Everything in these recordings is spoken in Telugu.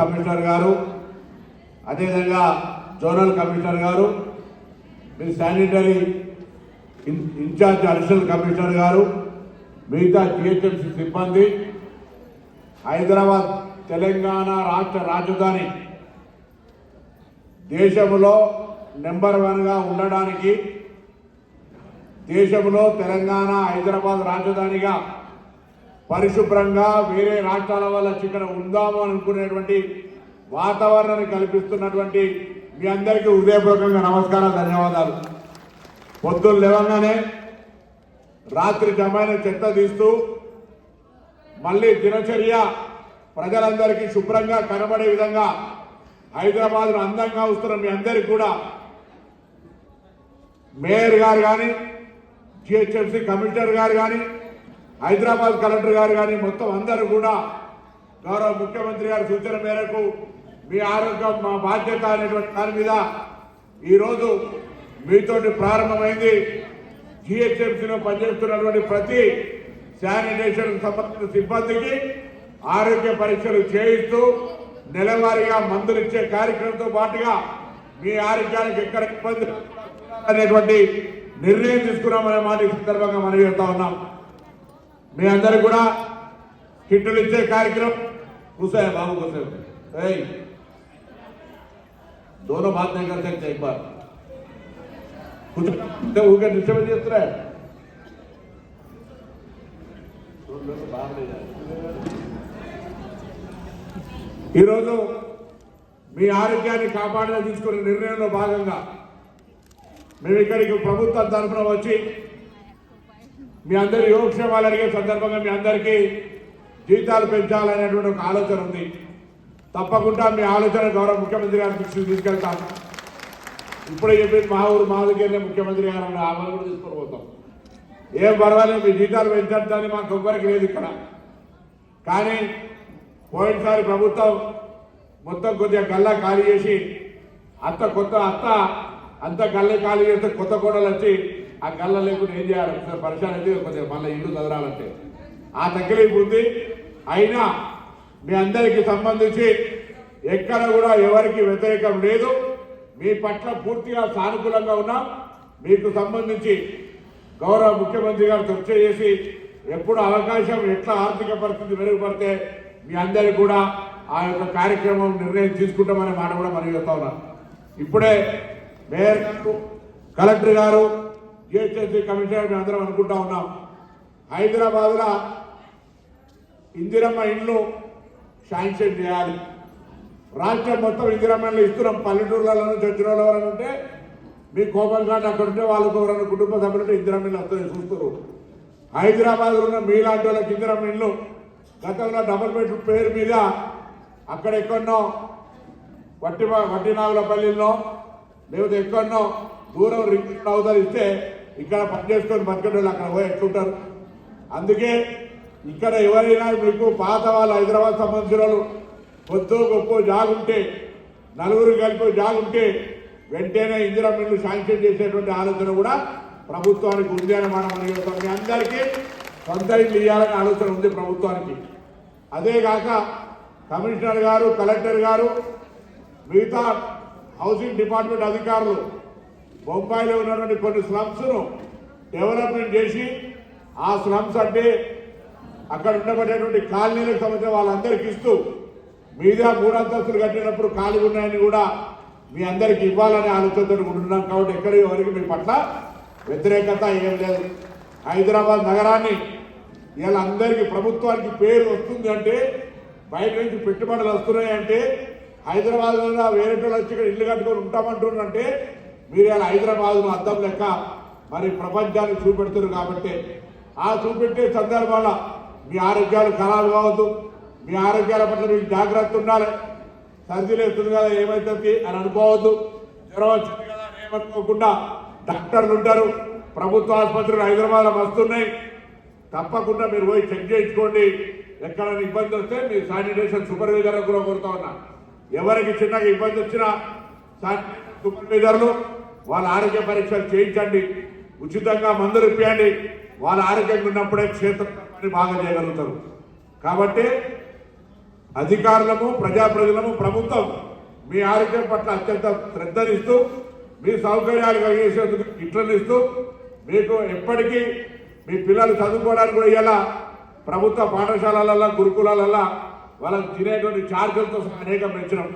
కమిషనర్ గారు అదేవిధంగా జోనల్ కమిషనర్ గారు మీ శానిటరీ ఇన్ఛార్జ్ అడిషనల్ కమిషనర్ గారు మిగతా జిహెచ్ఎంసీ సిబ్బంది హైదరాబాద్ తెలంగాణ రాష్ట్ర రాజధాని దేశంలో నెంబర్ వన్గా ఉండడానికి దేశంలో తెలంగాణ హైదరాబాద్ రాజధానిగా పరిశుభ్రంగా వేరే రాష్ట్రాల వల్ల చికెన్ ఉందాము అనుకునేటువంటి వాతావరణాన్ని కల్పిస్తున్నటువంటి మీ అందరికీ హృదయపూర్వకంగా నమస్కారాలు ధన్యవాదాలు. పొద్దున్న లేవగానే రాత్రి జమైన చెత్త తీస్తూ మళ్ళీ దినచర్య ప్రజలందరికీ శుభ్రంగా కనబడే విధంగా హైదరాబాద్ అందంగా వస్తున్న మీ అందరికీ కూడా మేయర్ గారు కానీ జిహెచ్ఎంసీ కమిషనర్ గారు కానీ హైదరాబాద్ కలెక్టర్ గారు కానీ మొత్తం అందరూ కూడా గౌరవ ముఖ్యమంత్రి గారి సూచన మేరకు మీ ఆరోగ్యం మా బాధ్యత అనేటువంటి దాని మీద ఈరోజు మీతోటి ప్రారంభమైంది. జిహెచ్ఎంసీలో పనిచేస్తున్నటువంటి ప్రతి శానిటేషన్ సంబంధించిన సిబ్బందికి ఆరోగ్య పరీక్షలు చేయిస్తూ నెలవారీగా మందులు ఇచ్చే కార్యక్రమంతో పాటుగా మీ ఆరోగ్యానికి ఎక్కడ ఇబ్బంది అనేటువంటి నిర్ణయం తీసుకున్నామనే మాట ఈ సందర్భంగా మనం చెప్తా ఉన్నాం. మీ అందరు కూడా కిట్టులు ఇచ్చే కార్యక్రమం కూసాయా బాబు కూసాయి ఏయ్ दोनों बात नहीं कर सकते एक बार कुछ तो ऊके डिस्टर्ब చేస్తున్నా ఈరోజు మీ ఆరోగ్యాన్ని కాపాడని తీసుకునే నిర్ణయంలో భాగంగా మేము ఇక్కడికి ప్రభుత్వం తరఫున వచ్చి మీ అందరి యోగక్షేమాలు అడిగే సందర్భంగా మీ అందరికీ జీతాలు పెంచాలనేటువంటి ఒక ఆలోచన ఉంది. తప్పకుండా మీ ఆలోచన గౌరవ ముఖ్యమంత్రి గారి దృష్టికి తీసుకెళ్తాను ఇప్పుడే చెప్పి మా ఊరు మా దగ్గరనే ముఖ్యమంత్రి గారు అన్న ఆమెను కూడా తీసుకొని పోతాం ఏం పర్వాలేదు మీ జీతాలు పెంచడానికి మాకు ఎవ్వరికి లేదు ఇక్కడ. కానీ పోయినసారి ప్రభుత్వం మొత్తం కొద్దిగా గల్లా ఖాళీ చేసి అత్త కొత్త అత్త అంత గల్లే ఖాళీ చేస్తే కొత్త కోడలు వచ్చి ఆ కళ్ళ లేకుండా ఏం చేయాలి? ఒకసారి పరిశాన్ అయితే కొద్దిగా మళ్ళీ ఇల్లు చదరాలంటే. ఆ తగ్గిలింపు అయినా మీ అందరికీ సంబంధించి ఎక్కడ కూడా ఎవరికి వ్యతిరేకం లేదు. మీ పట్ల పూర్తిగా సానుకూలంగా ఉన్నాం. మీకు సంబంధించి గౌరవ ముఖ్యమంత్రి గారు చర్చ చేసి ఎప్పుడు అవకాశం ఎట్లా ఆర్థిక పరిస్థితి మెరుగుపడితే మీ అందరికీ కూడా ఆ యొక్క కార్యక్రమం నిర్ణయం తీసుకుంటామనే మాట కూడా మనం చెప్తా ఉన్నాం. ఇప్పుడే మేయర్ కలెక్టర్ గారు జిహెచ్ఎస్సీ కమిషనర్ మేము అందరం అనుకుంటా ఉన్నాం. హైదరాబాద్లో ఇందిరమ్మ ఇండ్లు శాంక్షన్ చేయాలి. రాష్ట్రం మొత్తం ఇందిరమ్మలు ఇస్తున్నాం. పల్లెటూర్లలో చర్చిలలో ఎవరైనా ఉంటే మీ కోపం కానీ అక్కడ ఉంటే వాళ్ళకు ఎవరైనా కుటుంబ సభ్యులు ఇందిరమ్మలు వస్తాయి చూస్తారు హైదరాబాద్లో ఉన్న మీలాంటి వాళ్ళకి ఇందిరమ్మ ఇండ్లు గతంలో డబుల్ బెడ్రూమ్ పేరు మీద అక్కడ ఎక్కడో వట్టి వట్టినాగులపల్లిలో లేకపోతే ఎక్కడో దూరం రింగ్ అవతలు ఇస్తే ఇక్కడ పనిచేసుకొని బతికేటోళ్ళు అక్కడ పోయి ఎట్లుంటారు? అందుకే ఇక్కడ ఎవరైనా మీకు పాత వాళ్ళు హైదరాబాద్ సంబంధించిన వాళ్ళు కొద్దో గొప్ప జాగుంటే నలుగురు కలిపి జాగుంటే వెంటనే ఇందిరా మిల్లు శాంక్షన్ చేసేటువంటి ఆలోచన కూడా ప్రభుత్వానికి ఉంది అని మనం మీ అందరికీ సొంత ఇల్లు ఇవ్వాలనే ఆలోచన ఉంది ప్రభుత్వానికి. అదే కాక కమిషనర్ గారు కలెక్టర్ గారు మిగతా హౌసింగ్ డిపార్ట్మెంట్ అధికారులు బొంబాయిలో ఉన్నటువంటి కొన్ని స్లమ్స్ను డెవలప్మెంట్ చేసి ఆ స్లమ్స్ అంటే అక్కడ ఉండబడేటువంటి కాలనీలకు సంబంధించిన వాళ్ళందరికీ ఇస్తూ మీద మూడు అంతస్తులు కట్టినప్పుడు ఖాళీ ఉన్నాయని కూడా మీ అందరికి ఇవ్వాలనే ఆలోచనతో ఉంటున్నాం. కాబట్టి ఎక్కడ ఎవరికి మీ పట్ల వ్యతిరేకత ఏం లేదు. హైదరాబాద్ నగరాన్ని ఇలా అందరికీ ప్రభుత్వానికి పేరు వస్తుంది అంటే బయట నుంచి పెట్టుబడులు వస్తున్నాయి అంటే హైదరాబాద్లో వేరే వాళ్ళు వచ్చి ఇక్కడ ఇల్లు కట్టుకొని ఉంటామంటున్నారంటే మీరు ఇలా హైదరాబాద్ను అద్దం లెక్క మరి ప్రపంచానికి చూపెడుతున్నారు కాబట్టి ఆ చూపెట్టే సందర్భాల మీ ఆరోగ్యాలు ఖరాబు కావద్దు. మీ ఆరోగ్యాల పట్ల మీకు జాగ్రత్త ఉండాలి. సర్ది లేస్తుంది కదా ఏమైతుంది అని అనుకోవద్దు. జ్వరం వచ్చింది కదా అని ఏమనుకోకుండా డాక్టర్లు ఉంటారు. ప్రభుత్వ ఆసుపత్రులు హైదరాబాద్లో వస్తున్నాయి తప్పకుండా మీరు పోయి చెక్ చేయించుకోండి. ఎక్కడైనా ఇబ్బంది వస్తే మీ శానిటేషన్ సూపర్వైజర్ కూడా కోరుతా ఉన్నా. ఎవరికి చిన్నగా ఇబ్బంది వచ్చినా శానిటేషన్ సూపర్వైజర్లు వాళ్ళ ఆరోగ్య పరీక్షలు చేయించండి. ఉచితంగా మందులు ఇప్పియండి. వాళ్ళ ఆరోగ్యంగా ఉన్నప్పుడే క్షేత్ర బాగా చేయగలుగుతారు. కాబట్టి అధికారులము ప్రజాప్రతినిధులము ప్రభుత్వం మీ ఆరోగ్యం పట్ల అత్యంత శ్రద్ధనిస్తూ మీ సౌకర్యాలు కలిగేసేందుకు ఇట్లనిస్తూ మీకు ఎప్పటికీ మీ పిల్లలు చదువుకోవడానికి కూడా ఇలా ప్రభుత్వ పాఠశాలలలో గురుకులాలలో వాళ్ళకి తినేటువంటి ఛార్జీలతో సహా అనేకం పెంచడం.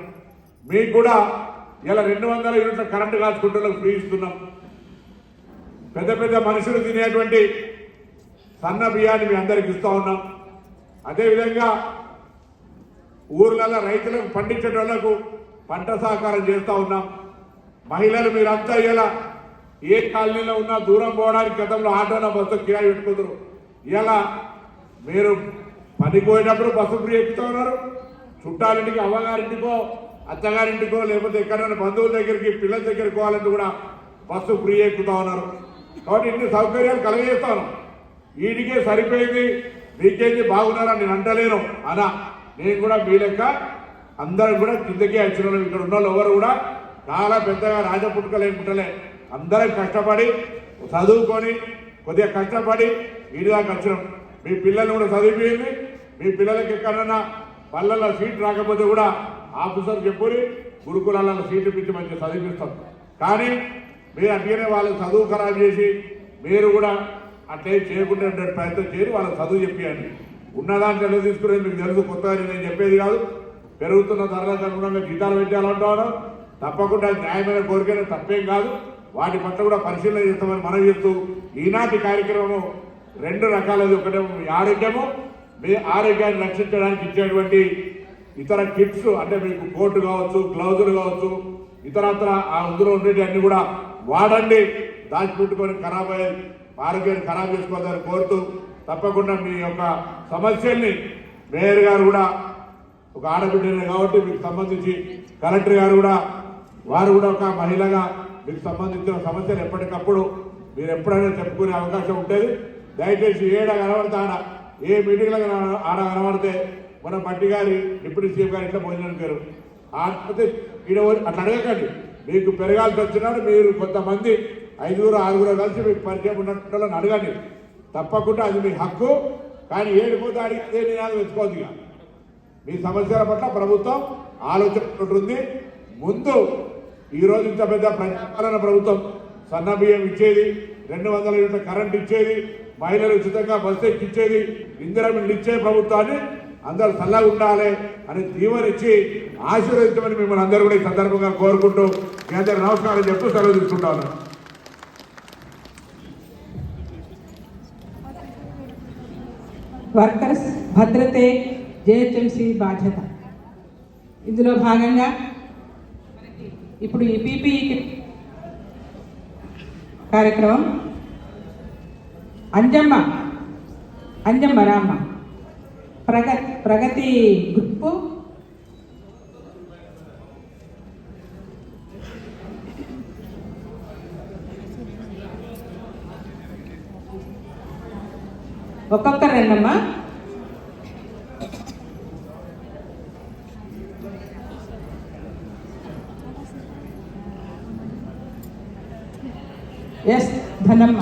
మీకు కూడా ఇలా రెండు వందల యూనిట్ల కరెంటు కాల్చుకుంటులకు ఫ్రీ ఇస్తున్నాం. పెద్ద పెద్ద మనుషులు తినేటువంటి సన్న బియ్యాన్ని మీ అందరికి ఇస్తూ ఉన్నాం. అదేవిధంగా ఊర్లలో రైతులకు పండించేటోళ్ళకు పంట సహకారం చేస్తూ ఉన్నాం. మహిళలు మీరంతా ఇలా ఏ కాలనీలో ఉన్నా దూరం పోవడానికి గతంలో ఆటోన బస్సు కిరాయి పెట్టుకుంటారు. ఇలా మీరు పనికి పోయినప్పుడు బస్సు ఫ్రీ ఎక్కుతూ ఉన్నారు. చుట్టాలింటికి అవ్వగారింటికో అత్తగారింటికో లేకపోతే ఎక్కడైనా బంధువుల దగ్గరికి పిల్లల దగ్గరికి పోవాలంటే కూడా బస్సు ఫ్రీ ఎక్కుతా ఉన్నారు. కాబట్టి ఇన్ని సౌకర్యాలు కలగజేస్తాను. వీటికే సరిపోయింది. మీకేంది బాగున్నారని నేను అంటలేను. అనా నేను కూడా మీ లెక్క అందరం కూడా కిందకే వచ్చిన ఇక్కడ ఉన్న వాళ్ళు ఎవరు కూడా చాలా పెద్దగా రాజపుట్టుకలేకుంటలే అందరం కష్టపడి చదువుకొని కొద్దిగా కష్టపడి వీడిదాకా వచ్చినాం. మీ పిల్లల్ని కూడా చదివిపోయింది మీ పిల్లలకి ఎక్కడన్నా పళ్ళల్లో సీట్ రాకపోతే కూడా ఆఫీసర్ చెప్పుని గురుకులాలలో సీట్లు పిచ్చి మంచి చదివిస్తాం కానీ మీరు అట్లనే వాళ్ళకి చదువు ఖరాబ్ చేసి మీరు కూడా అట్లే చేయకుండా ప్రయత్నం చేయరు వాళ్ళకి చదువు చెప్పియండి. ఉన్నదాంట్లో ఎలా తీసుకునేది మీకు తెలుసు కొత్తగా నేను చెప్పేది కాదు. పెరుగుతున్న ధరలకు అనుగుణంగా జీతాలు పెట్టాలంటాను తప్పకుండా న్యాయమైన కోరికనే తప్పేం కాదు. వాటి పట్ల కూడా పరిశీలన చేస్తామని మనం చెప్తూ ఈనాటి కార్యక్రమం రెండు రకాలది. ఒకటేమో మీ ఆరోగ్యము మీ ఆరోగ్యాన్ని రక్షించడానికి ఇచ్చేటువంటి ఇతర కిట్స్ అంటే మీకు కోట్ కావచ్చు గ్లౌజులు కావచ్చు ఇతరత్ర ఆ అందులో ఉండేటివన్నీ కూడా వాడండి. దాచిపెట్టుకొని ఖరాబ్ అయ్యే ఆరోగ్యాన్ని ఖరాబ్ చేసుకోవద్దని కోరుతూ తప్పకుండా మీ యొక్క సమస్యల్ని మేయర్ గారు కూడా ఒక ఆడబిడ్డనే కాబట్టి మీకు సంబంధించి కలెక్టర్ గారు కూడా వారు కూడా ఒక మహిళగా మీకు సంబంధించిన సమస్యలు ఎప్పటికప్పుడు మీరు ఎప్పుడైనా చెప్పుకునే అవకాశం ఉంటుంది. దయచేసి ఏడ కనబడితే ఆడ ఏ మీటింగ్లో ఆడ కనబడితే మన మట్టి గారి డిప్యూటీ సీఎం గారు ఇట్లా భోజనం గారు ఆడితే ఈడ అట్లా అడగకండి. మీకు పెరగాల్సి వచ్చినాడు మీరు కొంతమంది ఐదుగురు ఆరుగురు కలిసి మీకు పరిచయం ఉన్నట్టు అడగండి. తప్పకుండా అది మీ హక్కు. కానీ ఏడిపోతే అడిగితే నేను తెచ్చుకోవద్దు ఇక. మీ సమస్యల పట్ల ప్రభుత్వం ఆలోచించుంది ముందు ఈ రోజు ఇంత పెద్ద ప్రజాపాలన ప్రభుత్వం సన్న బియ్యం ఇచ్చేది రెండు వందల యూనిట్ల కరెంట్ ఇచ్చేది మహిళలు ఉచితంగా బస్సు ఎక్కిచ్చేది ఇందిరా ఇచ్చే ప్రభుత్వాన్ని అందరూ చల్లగా ఉండాలి అని దీవనిచ్చి ఆశీర్వదించమని మిమ్మల్ని అందరూ కూడా ఈ సందర్భంగా కోరుకుంటూ మీ అందరూ నమస్కారం చెప్తూ సెలవు తీసుకుంటాను. వర్కర్స్ భద్రతే జేహెచ్ఎంసీ బాధ్యత. ఇందులో భాగంగా ఇప్పుడు ఈ పీపీఈ కార్యక్రమం. అంజమ్మ అంజమ్మ రామ్మ. ప్రగ ప్రగతి గుర్పు ఒక్కొక్కరు రండమ్మా ఎస్ ధనమ్మ